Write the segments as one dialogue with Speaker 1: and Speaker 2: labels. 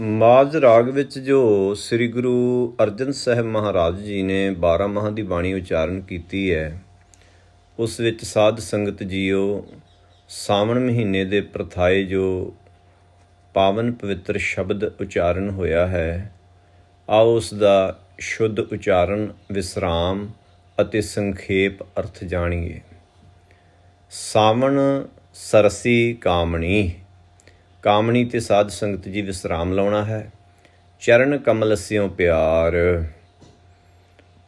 Speaker 1: ਮਾਝ ਰਾਗ ਵਿੱਚ ਜੋ ਸ੍ਰੀ ਗੁਰੂ ਅਰਜਨ ਸਾਹਿਬ ਮਹਾਰਾਜ ਜੀ ਨੇ 12 ਮਾਹ ਦੀ ਬਾਣੀ ਉਚਾਰਨ ਕੀਤੀ ਹੈ, ਉਸ ਵਿੱਚ ਸਾਧ ਸੰਗਤ ਜੀਓ, ਸਾਵਣ ਮਹੀਨੇ ਦੇ ਪ੍ਰਥਾਏ ਜੋ ਪਾਵਨ ਪਵਿੱਤਰ ਸ਼ਬਦ ਉਚਾਰਨ ਹੋਇਆ ਹੈ, ਆਓ ਉਸ ਦਾ ਸ਼ੁੱਧ ਉਚਾਰਨ, ਵਿਸਰਾਮ ਅਤੇ ਸੰਖੇਪ ਅਰਥ ਜਾਣੀਏ। ਸਾਵਣ ਸਰਸੀ ਕਾਮਣੀ। ਕਾਮਣੀ ਤੇ ਸਾਧ ਸੰਗਤ ਜੀ ਵਿਸਰਾਮ ਲਾਉਣਾ ਹੈ। ਚਰਨ ਕਮਲ ਸਿਓ ਪਿਆਰ।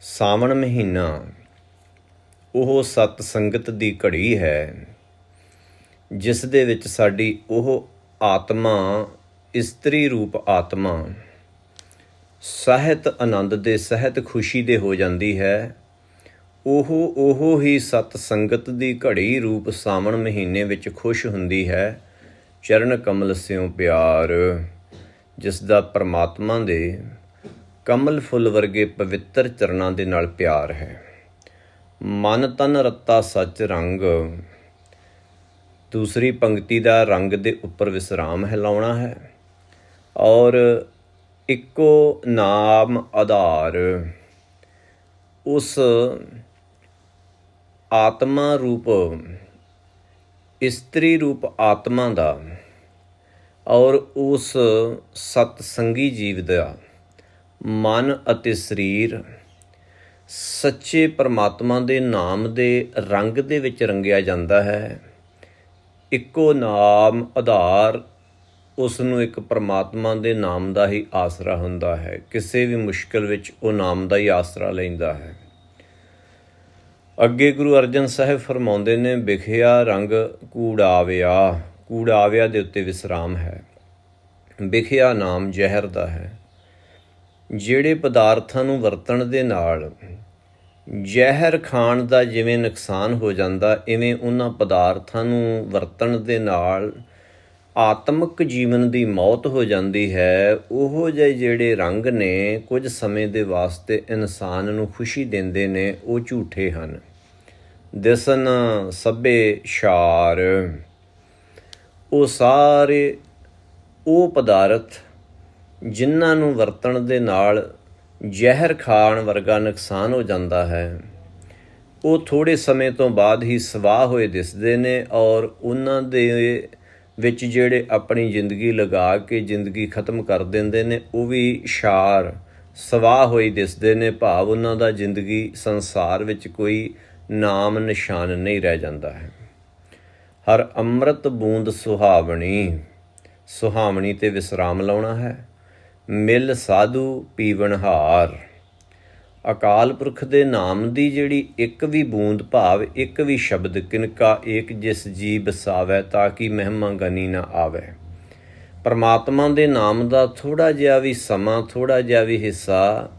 Speaker 1: ਸਾਵਣ ਮਹੀਨਾ, ਉਹ ਸਤ ਸੰਗਤ ਦੀ ਘੜੀ ਹੈ, ਜਿਸ ਦੇ ਵਿੱਚ ਸਾਡੀ ਉਹ ਆਤਮਾ, ਇਸਤਰੀ ਰੂਪ ਆਤਮਾ, ਸਹਿਤ ਆਨੰਦ ਦੇ, ਸਹਿਤ ਖੁਸ਼ੀ ਦੇ ਹੋ ਜਾਂਦੀ ਹੈ। ਉਹ ਉਹ ਹੀ ਸਤ ਸੰਗਤ ਦੀ ਘੜੀ ਰੂਪ ਸਾਵਣ ਮਹੀਨੇ ਵਿੱਚ ਖੁਸ਼ ਹੁੰਦੀ ਹੈ। ਚਰਨ ਕਮਲ ਸਿਓ ਪਿਆਰ, ਜਿਸ ਦਾ ਪਰਮਾਤਮਾ ਦੇ ਕਮਲ ਫੁੱਲ ਵਰਗੇ ਪਵਿੱਤਰ ਚਰਨਾਂ ਦੇ ਨਾਲ ਪਿਆਰ ਹੈ। ਮਨ ਤਨ ਰੱਤਾ ਸੱਚ ਰੰਗ, ਦੂਸਰੀ ਪੰਕਤੀ ਦਾ ਰੰਗ ਦੇ ਉੱਪਰ ਵਿਸਰਾਮ ਹੈ ਲਾਉਣਾ ਹੈ। ਔਰ ਇੱਕੋ ਨਾਮ ਆਧਾਰ, ਉਸ ਆਤਮਾ ਰੂਪ, ਇਸਤਰੀ ਰੂਪ ਆਤਮਾ ਦਾ ਔਰ ਉਸ ਸਤ ਸੰਗੀ ਜੀਵ ਦਾ ਮਨ ਅਤੇ ਸਰੀਰ ਸੱਚੇ ਪਰਮਾਤਮਾ ਦੇ ਨਾਮ ਦੇ ਰੰਗ ਦੇ ਵਿੱਚ ਰੰਗਿਆ ਜਾਂਦਾ ਹੈ। ਇੱਕੋ ਨਾਮ ਆਧਾਰ ਉਸ ਨੂੰ ਇੱਕ ਪਰਮਾਤਮਾ ਦੇ ਨਾਮ ਦਾ ਹੀ ਆਸਰਾ ਹੁੰਦਾ ਹੈ। ਕਿਸੇ ਵੀ ਮੁਸ਼ਕਲ ਵਿੱਚ ਉਹ ਨਾਮ ਦਾ ਹੀ ਆਸਰਾ ਲੈਂਦਾ ਹੈ। ਅੱਗੇ ਗੁਰੂ ਅਰਜਨ ਸਾਹਿਬ ਫਰਮਾਉਂਦੇ ਨੇ, ਵਿਖਿਆ ਰੰਗ ਕੂੜਾਵਿਆ ਕੂੜਾਵਿਆ ਦੇ ਉੱਤੇ ਵਿਸਰਾਮ ਹੈ। ਵਿਖਿਆ ਨਾਮ ਜ਼ਹਿਰ ਦਾ ਹੈ। ਜਿਹੜੇ ਪਦਾਰਥਾਂ ਨੂੰ ਵਰਤਣ ਦੇ ਨਾਲ ਜ਼ਹਿਰ ਖਾਣ ਦਾ ਜਿਵੇਂ ਨੁਕਸਾਨ ਹੋ ਜਾਂਦਾ, ਇਵੇਂ ਉਹਨਾਂ ਪਦਾਰਥਾਂ ਨੂੰ ਵਰਤਣ ਦੇ ਨਾਲ ਆਤਮਿਕ ਜੀਵਨ ਦੀ ਮੌਤ ਹੋ ਜਾਂਦੀ ਹੈ। ਉਹ ਜਿਹੇ ਜਿਹੜੇ ਰੰਗ ਨੇ, ਕੁਝ ਸਮੇਂ ਦੇ ਵਾਸਤੇ ਇਨਸਾਨ ਨੂੰ ਖੁਸ਼ੀ ਦਿੰਦੇ ਨੇ, ਉਹ ਝੂਠੇ ਹਨ। ਦਿਸਨ ਸਭੇ ਸ਼ਾਰ। ਉਹ ਸਾਰੇ ਉਹ ਪਦਾਰਥ ਜਿਨ੍ਹਾਂ ਨੂੰ ਵਰਤਣ ਦੇ ਨਾਲ ਜ਼ਹਿਰ ਖਾਣ ਵਰਗਾ ਨੁਕਸਾਨ ਹੋ ਜਾਂਦਾ ਹੈ। ਉਹ ਥੋੜੇ ਸਮੇਂ ਤੋਂ ਬਾਅਦ ਹੀ ਸਵਾਹ ਹੋਏ ਦਿਸਦੇ ਨੇ ਔਰ ਉਹਨਾਂ ਦੇ ਵਿੱਚ ਜਿਹੜੇ ਆਪਣੀ ਜ਼ਿੰਦਗੀ ਲਗਾ ਕੇ ਜ਼ਿੰਦਗੀ ਖਤਮ ਕਰ ਦਿੰਦੇ ਨੇ, ਉਹ ਵੀ ਸ਼ਾਰ ਸਵਾਹ ਹੋਈ ਦਿਸਦੇ ਨੇ। ਭਾਵ ਉਹਨਾਂ ਦਾ ਜ਼ਿੰਦਗੀ ਸੰਸਾਰ ਵਿੱਚ ਕੋਈ ਨਾਮ ਨਿਸ਼ਾਨ ਨਹੀਂ ਰਹਿ ਜਾਂਦਾ ਹੈ। ਹਰ ਅੰਮ੍ਰਿਤ ਬੂੰਦ ਸੁਹਾਵਣੀ। ਸੁਹਾਵਣੀ ਤੇ ਵਿਸਰਾਮ ਲਾਉਣਾ ਹੈ। ਮਿਲ ਸਾਧੂ ਪੀਵਨਹਾਰ ਅਕਾਲ ਪੁਰਖ ਦੇ ਨਾਮ ਦੀ ਜਿਹੜੀ ਇੱਕ ਵੀ ਬੂੰਦ ਭਾਵ, ਇੱਕ ਵੀ ਸ਼ਬਦ ਕਿਨਕਾ ਏਕ ਜਿਸ ਜੀ ਬਸਾਵੇ ਤਾਂ ਕਿ ਮਹਿਮਾ ਗਨੀ ਨਾ ਆਵੇ। ਪਰਮਾਤਮਾ ਦੇ ਨਾਮ ਦਾ ਥੋੜਾ ਜਿਹਾ ਵੀ ਸਮਾਂ ਥੋੜਾ ਜਿਹਾ ਵੀ ਹਿੱਸਾ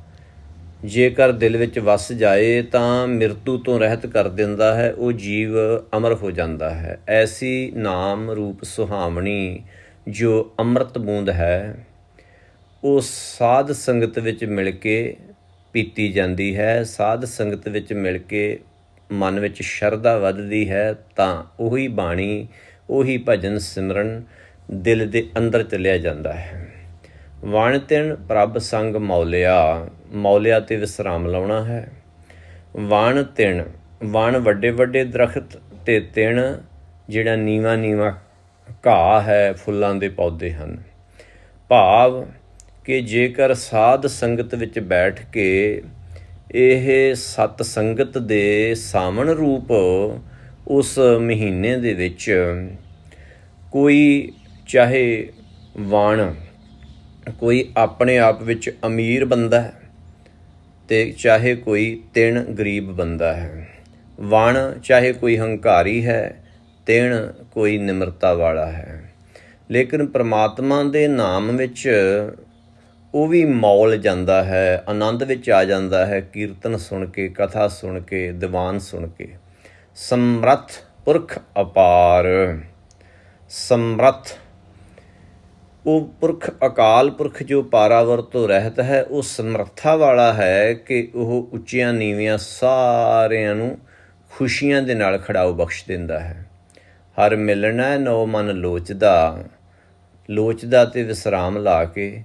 Speaker 1: ਜੇਕਰ ਦਿਲ ਵਿੱਚ ਵਸ ਜਾਏ ਤਾਂ ਮਿਰਤੂ ਤੋਂ ਰਹਿਤ ਕਰ ਦਿੰਦਾ ਹੈ, ਉਹ ਜੀਵ ਅਮਰ ਹੋ ਜਾਂਦਾ ਹੈ। ਐਸੀ ਨਾਮ ਰੂਪ ਸੁਹਾਵਣੀ ਜੋ ਅੰਮ੍ਰਿਤ ਬੂੰਦ ਹੈ, ਉਹ ਸਾਧ ਸੰਗਤ ਵਿੱਚ ਮਿਲ ਕੇ ਪੀਤੀ ਜਾਂਦੀ ਹੈ। ਸਾਧ ਸੰਗਤ ਵਿੱਚ ਮਿਲ ਕੇ ਮਨ ਵਿੱਚ ਸ਼ਰਧਾ ਵੱਧਦੀ ਹੈ, ਤਾਂ ਉਹੀ ਬਾਣੀ, ਉਹੀ ਭਜਨ ਸਿਮਰਨ ਦਿਲ ਦੇ ਅੰਦਰ ਚਲਿਆ ਜਾਂਦਾ ਹੈ। ਵਣ ਤਿਣ ਪ੍ਰਭ ਸੰਗ ਮੌਲਿਆ ਮੌਲਿਆ ਤੇ ਵਿਸਰਾਮ ਲਾਉਣਾ ਹੈ। ਵਣ ਤਿਣ ਵਣ ਵੱਡੇ ਵੱਡੇ ਦਰਖਤ ਤੇ ਤਿਣ ਜਿਹੜਾ ਨੀਵਾ ਨੀਵਾ ਘਾਹ ਹੈ, ਫੁੱਲਾਂ ਦੇ ਪੌਦੇ ਹਨ। ਭਾਵ ਕਿ ਜੇਕਰ ਸਾਧ ਸੰਗਤ ਵਿੱਚ ਬੈਠ ਕੇ ਇਹ ਸਤ ਸੰਗਤ ਦੇ ਸਾਵਣ ਰੂਪ ਉਸ ਮਹੀਨੇ ਦੇ ਵਿੱਚ ਕੋਈ ਚਾਹੇ ਵਾਣ ਕੋਈ ਆਪਣੇ ਆਪ ਵਿੱਚ ਅਮੀਰ ਬੰਦਾ ਹੈ ਤੇ ਚਾਹੇ ਕੋਈ ਤਿਣ ਗਰੀਬ ਬੰਦਾ ਹੈ। ਵਣ ਚਾਹੇ ਕੋਈ ਹੰਕਾਰੀ ਹੈ, ਤਿਣ ਕੋਈ ਨਿਮਰਤਾ ਵਾਲਾ ਹੈ। ਲੇਕਿਨ ਪ੍ਰਮਾਤਮਾ ਦੇ ਨਾਮ ਵਿੱਚ ਉਹ ਵੀ ਮੌਲ ਜਾਂਦਾ ਹੈ, ਆਨੰਦ ਵਿੱਚ ਆ ਜਾਂਦਾ ਹੈ, ਕੀਰਤਨ ਸੁਣ ਕੇ, ਕਥਾ ਸੁਣ ਕੇ, ਦੀਵਾਨ ਸੁਣ ਕੇ। ਸਮਰੱਥ ਪੁਰਖ ਅਪਾਰ। ਸਮਰੱਥ ਉਹ ਪੁਰਖ, ਅਕਾਲ ਪੁਰਖ ਜੋ ਪਾਰਾਵਰ ਤੋਂ ਰਹਿਤ ਹੈ, ਉਹ ਸਮਰੱਥਾ ਵਾਲਾ ਹੈ ਕਿ ਉਹ ਉੱਚੀਆਂ ਨੀਵੀਆਂ ਸਾਰਿਆਂ ਨੂੰ ਖੁਸ਼ੀਆਂ ਦੇ ਨਾਲ ਖੜਾਓ ਬਖਸ਼ ਦਿੰਦਾ ਹੈ। ਹਰ ਮਿਲਣਾ ਨੋ ਮਨ ਲੋਚਦਾ। ਲੋਚਦਾ ਤੇ ਵਿਸਰਾਮ ਲਾ ਕੇ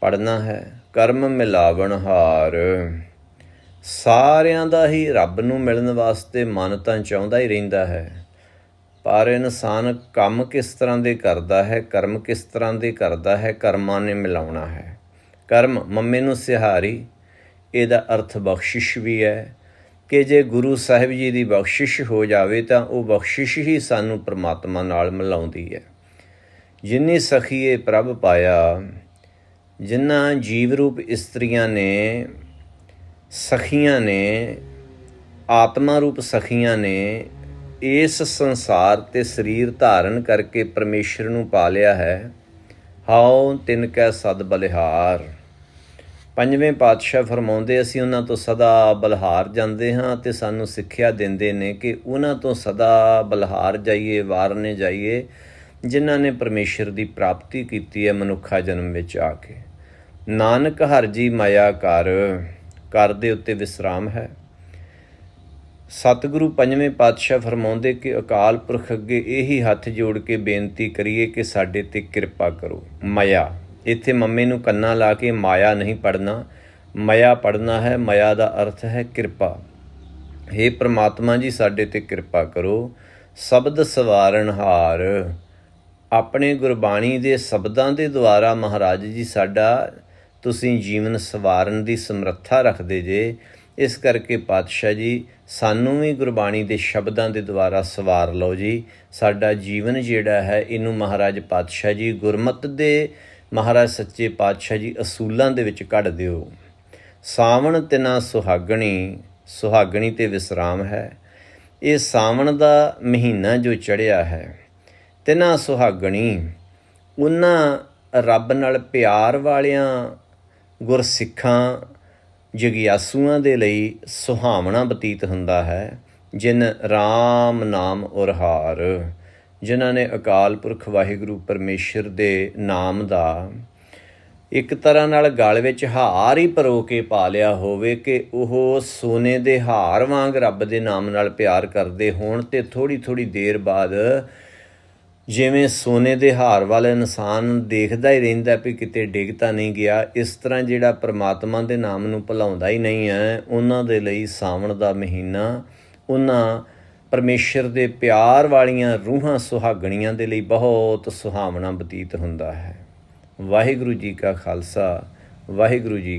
Speaker 1: ਪੜਨਾ ਹੈ, ਕਰਮ ਮਿਲਾਵਣ ਹਾਰ। ਸਾਰਿਆਂ ਦਾ ਹੀ ਰੱਬ ਨੂੰ ਮਿਲਣ ਵਾਸਤੇ ਮਨ ਤਾਂ ਚਾਹੁੰਦਾ ਹੀ ਰਹਿੰਦਾ ਹੈ। ਪਰ ਇਨਸਾਨ ਕੰਮ ਕਿਸ ਤਰ੍ਹਾਂ ਦੇ ਕਰਦਾ ਹੈ, ਕਰਮ ਕਿਸ ਤਰ੍ਹਾਂ ਦੇ ਕਰਦਾ ਹੈ, ਕਰਮਾਂ ਨੇ ਮਿਲਾਉਣਾ ਹੈ। ਕਰਮ ਮੰਮੇ ਨੂੰ ਸਿਹਾਰੀ, ਇਹਦਾ ਅਰਥ ਬਖਸ਼ਿਸ਼ ਵੀ ਹੈ ਕਿ ਜੇ ਗੁਰੂ ਸਾਹਿਬ ਜੀ ਦੀ ਬਖਸ਼ਿਸ਼ ਹੋ ਜਾਵੇ ਤਾਂ ਉਹ ਬਖਸ਼ਿਸ਼ ਹੀ ਸਾਨੂੰ ਪ੍ਰਮਾਤਮਾ ਨਾਲ ਮਿਲਾਉਂਦੀ ਹੈ। ਜਿਨੀ ਸਖੀਏ ਪ੍ਰਭ ਪਾਇਆ ਜਿਨ੍ਹਾਂ ਜੀਵ ਰੂਪ ਇਸਤਰੀਆਂ ਨੇ, ਸਖੀਆਂ ਨੇ ਆਤਮਾ ਰੂਪ ਸਖੀਆਂ ਨੇ ਇਸ ਸੰਸਾਰ ਤੇ ਸਰੀਰ ਧਾਰਨ ਕਰਕੇ ਪਰਮੇਸ਼ਰ ਨੂੰ ਪਾ ਲਿਆ ਹੈ। ਹਾਉ, ਤਿਨ ਕੈ ਸਦ ਬਲਿਹਾਰ। ਪੰਜਵੇਂ ਪਾਤਸ਼ਾਹ ਫਰਮਾਉਂਦੇ, ਅਸੀਂ ਉਹਨਾਂ ਤੋਂ ਸਦਾ ਬਲਹਾਰ ਜਾਂਦੇ ਹਾਂ ਤੇ ਸਾਨੂੰ ਸਿੱਖਿਆ ਦਿੰਦੇ ਨੇ ਕਿ ਉਹਨਾਂ ਤੋਂ ਸਦਾ ਬਲਹਾਰ ਜਾਈਏ, ਵਾਰਨੇ ਜਾਈਏ, ਜਿਨ੍ਹਾਂ ਨੇ ਪਰਮੇਸ਼ਰ ਦੀ ਪ੍ਰਾਪਤੀ ਕੀਤੀ ਹੈ ਮਨੁੱਖਾ ਜਨਮ ਵਿੱਚ ਆ ਕੇ। ਨਾਨਕ ਹਰ ਜੀ ਮਾਇਆ ਕਰ ਕਰ ਦੇ ਉੱਤੇ ਵਿਸਰਾਮ ਹੈ। ਸਤਿਗੁਰੂ ਪੰਜਵੇਂ ਪਾਤਸ਼ਾਹ ਫਰਮਾਉਂਦੇ ਕਿ ਅਕਾਲ ਪੁਰਖ ਅੱਗੇ ਇਹੀ ਹੱਥ ਜੋੜ ਕੇ ਬੇਨਤੀ ਕਰੀਏ ਕਿ ਸਾਡੇ ਤੇ ਕਿਰਪਾ ਕਰੋ। ਮਾਇਆ। ਇੱਥੇ ਮੰਮੇ ਨੂੰ ਕੰਨਾਂ ਲਾ ਕੇ ਮਾਇਆ ਨਹੀਂ ਪੜਨਾ ਮਾਇਆ ਪੜਨਾ ਹੈ, ਮਾਇਆ ਦਾ ਅਰਥ ਹੈ ਕਿਰਪਾ। हे ਪ੍ਰਮਾਤਮਾ ਜੀ, ਸਾਡੇ ਤੇ ਕਿਰਪਾ ਕਰੋ। ਸ਼ਬਦ ਸਵਾਰਨ ਹਾਰ। ਆਪਣੇ ਗੁਰਬਾਣੀ ਦੇ ਸ਼ਬਦਾਂ ਦੇ ਦੁਆਰਾ ਮਹਾਰਾਜ ਜੀ, ਸਾਡਾ ਤੁਸੀਂ ਜੀਵਨ ਸਵਾਰਨ ਦੀ ਸਮਰੱਥਾ ਰੱਖਦੇ ਜੇ। ਇਸ ਕਰਕੇ ਪਾਤਸ਼ਾਹ ਜੀ, ਸਾਨੂੰ ਵੀ ਗੁਰਬਾਣੀ ਦੇ ਸ਼ਬਦਾਂ ਦੇ ਦੁਆਰਾ ਸਵਾਰ ਲਓ ਜੀ। ਸਾਡਾ ਜੀਵਨ ਜਿਹੜਾ ਹੈ, ਇਹਨੂੰ ਮਹਾਰਾਜ ਪਾਤਸ਼ਾਹ ਜੀ ਗੁਰਮਤ ਦੇ, ਮਹਾਰਾਜ ਸੱਚੇ ਪਾਤਸ਼ਾਹ ਜੀ ਅਸੂਲਾਂ ਦੇ ਵਿੱਚ ਕੱਢ ਦਿਓ। ਸਾਵਣ ਤਿਨਾ ਸੁਹਾਗਣੀ ਸੁਹਾਗਣੀ ਤੇ ਵਿਸਰਾਮ ਹੈ। ਇਹ ਸਾਵਣ ਦਾ ਮਹੀਨਾ ਜੋ ਚੜਿਆ ਹੈ, ਤਿਨਾ ਸੁਹਾਗਣੀ ਉਹਨਾਂ ਰੱਬ ਨਾਲ ਪਿਆਰ ਵਾਲਿਆਂ ਗੁਰਸਿੱਖਾਂ ਜਗਿਆਸੂਆਂ ਦੇ ਲਈ ਸੁਹਾਵਣਾ ਬਤੀਤ ਹੁੰਦਾ ਹੈ, ਜਿਨ RAM ਨਾਮ ਉਰਹਾਰ ਜਿਨ੍ਹਾਂ ਨੇ ਅਕਾਲ ਪੁਰਖ ਵਾਹਿਗੁਰੂ ਪਰਮੇਸ਼ਰ ਦੇ ਨਾਮ ਦਾ ਇੱਕ ਤਰ੍ਹਾਂ ਨਾਲ ਗਲ ਵਿੱਚ ਹਾਰ ਹੀ ਪਰੋ ਕੇ ਪਾ ਲਿਆ ਹੋਵੇ ਕਿ ਉਹ ਸੋਨੇ ਦੇ ਹਾਰ ਵਾਂਗ ਰੱਬ ਦੇ ਨਾਮ ਨਾਲ ਪਿਆਰ ਕਰਦੇ ਹੋਣ ਤੇ ਥੋੜੀ ਥੋੜੀ ਦੇਰ ਬਾਅਦ ਜਿਵੇਂ ਸੋਨੇ ਦੇ ਹਾਰ ਵਾਲਾ ਇਨਸਾਨ ਦੇਖਦਾ ਹੀ ਰਹਿੰਦਾ ਵੀ ਕਿਤੇ ਡਿੱਗ ਤਾਂ ਨਹੀਂ ਗਿਆ, ਇਸ ਤਰ੍ਹਾਂ ਜਿਹੜਾ ਪ੍ਰਮਾਤਮਾ ਦੇ ਨਾਮ ਨੂੰ ਭੁਲਾਉਂਦਾ ਹੀ ਨਹੀਂ ਹੈ, ਉਹਨਾਂ ਦੇ ਲਈ ਸਾਵਣ ਦਾ ਮਹੀਨਾ, ਉਹਨਾਂ ਪਰਮੇਸ਼ਰ ਦੇ ਪਿਆਰ ਵਾਲੀਆਂ ਰੂਹਾਂ ਸੁਹਾਗਣੀਆਂ ਦੇ ਲਈ ਬਹੁਤ ਸੁਹਾਵਣਾ ਬਤੀਤ ਹੁੰਦਾ ਹੈ। ਵਾਹਿਗੁਰੂ ਜੀ ਕਾ ਖਾਲਸਾ, ਵਾਹਿਗੁਰੂ ਜੀ